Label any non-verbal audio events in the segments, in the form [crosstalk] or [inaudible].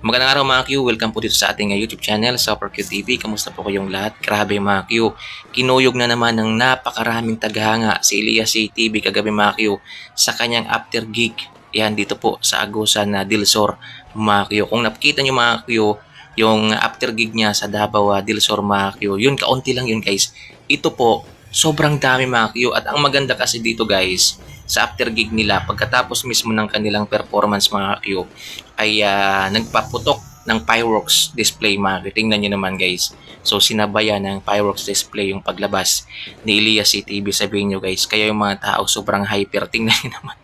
Magandang araw mga Q, welcome po dito sa ating uh, YouTube channel, Super Q TV. Kamusta po kayong lahat? Grabe mga Q, kinuyog na naman ng napakaraming tagahanga si Elias TV kagabi mga Q sa kanyang after gig. Yan dito po sa Agusan na Dilsor mga Q. Kung nakikita nyo mga Q, yung after gig niya sa Davao uh, Dilsor mga Q, yun kaunti lang yun guys. Ito po, sobrang dami mga Q. At ang maganda kasi dito guys, sa after gig nila pagkatapos mismo ng kanilang performance mga Q ay uh, nagpaputok ng fireworks display mga tingnan nyo naman guys. So sinabayan ng fireworks display yung paglabas ni Elias CTV sabihin nyo guys kaya yung mga tao sobrang hyper. Tingnan nyo [laughs] naman.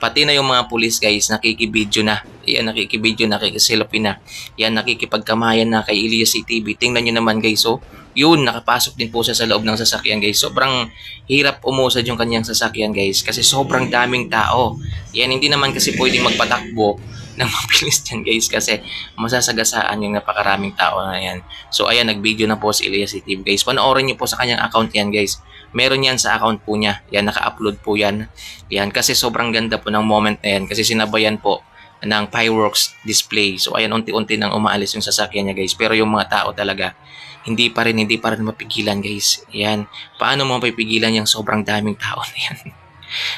Pati na yung mga pulis guys nakikibidyo na. Yan nakikibidyo nakikiselfie na. Yan nakikipagkamayan na kay Elias CTV tingnan nyo naman guys so yun, nakapasok din po siya sa loob ng sasakyan guys. Sobrang hirap umusad yung kanyang sasakyan guys kasi sobrang daming tao. Yan, hindi naman kasi pwedeng magpatakbo ng mabilis [laughs] dyan guys kasi masasagasaan yung napakaraming tao na yan. So ayan, nag-video na po si Elias TV guys. Panoorin niyo po sa kanyang account yan guys. Meron yan sa account po niya. Yan, naka-upload po yan. Yan, kasi sobrang ganda po ng moment na yan kasi sinabayan po ng fireworks display. So ayan, unti-unti nang umaalis yung sasakyan niya guys. Pero yung mga tao talaga, hindi pa rin, hindi pa rin mapigilan guys. Yan. Paano mo mapipigilan yung sobrang daming tao na yan? [laughs]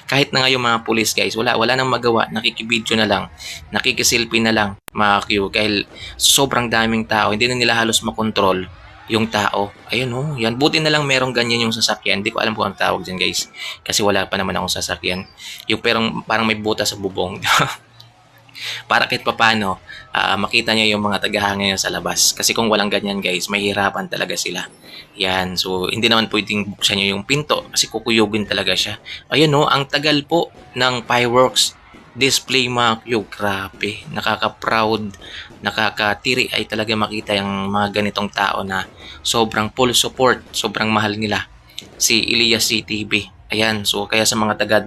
Kahit na nga yung mga pulis guys, wala, wala nang magawa. Nakikibidyo na lang. Nakikiselfie na lang mga Q. Dahil sobrang daming tao. Hindi na nila halos makontrol yung tao. Ayun oh, yan. Buti na lang merong ganyan yung sasakyan. Hindi ko alam kung ang tawag dyan guys. Kasi wala pa naman akong sasakyan. Yung parang, parang may buta sa bubong. [laughs] para kahit papano uh, makita niyo yung mga tagahanga niya sa labas. Kasi kung walang ganyan guys, mahirapan talaga sila. Yan, so hindi naman pwedeng buksan niyo yung pinto kasi kukuyugin talaga siya. Ayun no, ang tagal po ng fireworks display mga Q. Grabe, nakaka-proud, nakakatiri ay talaga makita yung mga ganitong tao na sobrang full support, sobrang mahal nila si Elias CTV. Ayan, so kaya sa mga tagad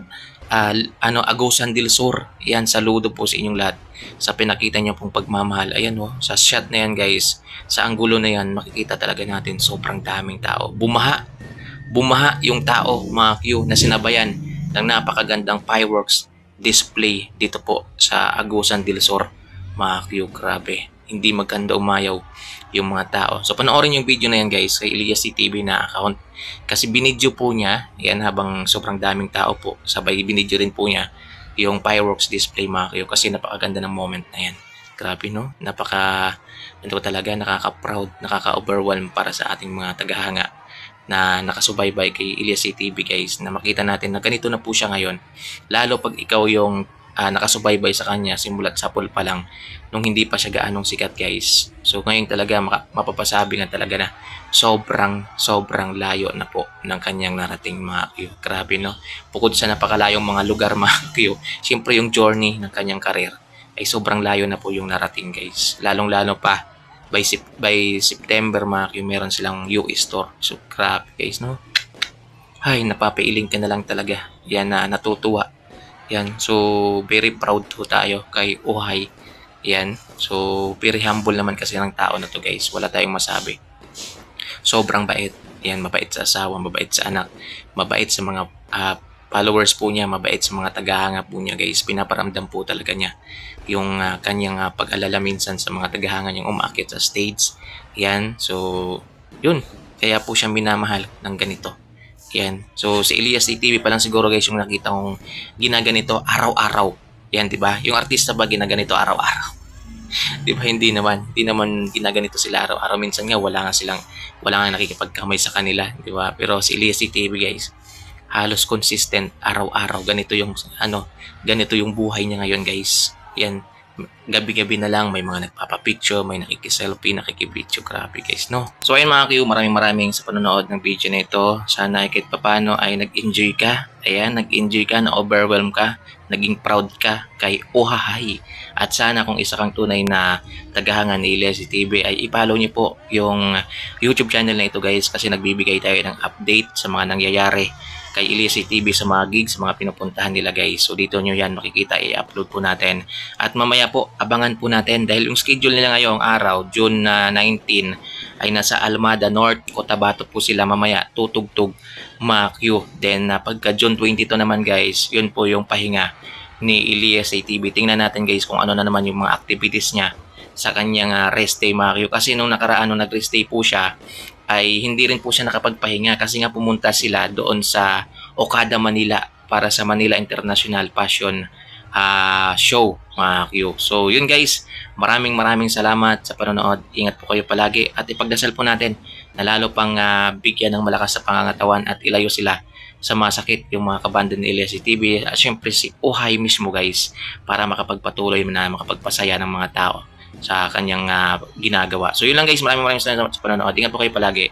uh, ano Agusan del Sur. Yan, saludo po sa inyong lahat sa pinakita niyo pong pagmamahal. Ayan oh, sa shot na yan guys, sa anggulo na yan, makikita talaga natin sobrang daming tao. Bumaha, bumaha yung tao, mga Q, na sinabayan ng napakagandang fireworks display dito po sa Agusan del Sur. Mga Q, grabe. Hindi maganda umayaw yung mga tao. So panoorin yung video na yan guys kay Elias CTV na account. Kasi binidyo po niya, yan habang sobrang daming tao po, sabay binidyo rin po niya yung fireworks display mga kayo kasi napakaganda ng moment na yan. Grabe no? Napaka, ito talaga, nakaka-proud, nakaka-overwhelm para sa ating mga tagahanga na nakasubaybay kay Elias CTV guys na makita natin na ganito na po siya ngayon. Lalo pag ikaw yung uh, nakasubaybay sa kanya simulat sa pool pa lang nung hindi pa siya gaanong sikat guys. So ngayon talaga mapapasabi na talaga na sobrang sobrang layo na po ng kanyang narating mga Q. Grabe no. Bukod sa napakalayong mga lugar [laughs] mga Q, siyempre yung journey ng kanyang karir ay sobrang layo na po yung narating guys. Lalong lalo pa by, by September mga Q meron silang US store. So grabe guys no. Ay, napapailing ka na lang talaga. Yan na natutuwa yan. So, very proud to tayo kay Uhay. Yan. So, very humble naman kasi ng tao na to guys. Wala tayong masabi. Sobrang bait. Yan, mabait sa asawa, mabait sa anak, mabait sa mga uh, followers po niya, mabait sa mga tagahanga po niya guys. Pinaparamdam po talaga niya yung uh, kanyang uh, pag-alala minsan sa mga tagahanga niyang umakit sa stage. Yan. So, yun. Kaya po siya minamahal ng ganito. Yan. So, si Elias TV pa lang siguro guys yung nakita kong ginaganito araw-araw. Yan, di ba? Yung artista ba ginaganito araw-araw? [laughs] di ba? Hindi naman. Hindi naman ginaganito sila araw-araw. Minsan nga wala nga silang, wala nga nakikipagkamay sa kanila. Di ba? Pero si Elias TV guys, halos consistent araw-araw. Ganito yung, ano, ganito yung buhay niya ngayon guys. Yan gabi-gabi na lang may mga nagpapapicture, may nakikiselfie, nakikibidyo. Grabe guys, no? So ayun mga Q, maraming maraming sa panonood ng video na ito. Sana kahit papano ay nag-enjoy ka. Ayan, nag-enjoy ka, na-overwhelm ka, naging proud ka kay Ohahay. At sana kung isa kang tunay na tagahanga ni Ilesi TV ay ipollow niyo po yung YouTube channel na ito guys kasi nagbibigay tayo ng update sa mga nangyayari kay Ilisi TV sa mga gigs, mga pinupuntahan nila guys. So dito nyo yan makikita, i-upload po natin. At mamaya po, abangan po natin dahil yung schedule nila ngayong araw, June uh, 19, ay nasa Almada North, Cotabato po sila mamaya, tutugtog Makyu. Then uh, pagka June 22 naman guys, yun po yung pahinga ni Elias ATV. Tingnan natin guys kung ano na naman yung mga activities niya sa kanyang ah, rest day kayo. Kasi nung nakaraan nung nag-rest day po siya, ay hindi rin po siya nakapagpahinga kasi nga pumunta sila doon sa Okada, Manila para sa Manila International Fashion ah, Show mga Q. So yun guys, maraming maraming salamat sa panonood. Ingat po kayo palagi at ipagdasal po natin na lalo pang ah, bigyan ng malakas sa pangangatawan at ilayo sila sa masakit yung mga kabanda ni Elias TV at syempre si Uhay mismo guys para makapagpatuloy na makapagpasaya ng mga tao sa kanyang ah, ginagawa. So yun lang guys, maraming maraming salamat sa panonood. Ingat po kayo palagi.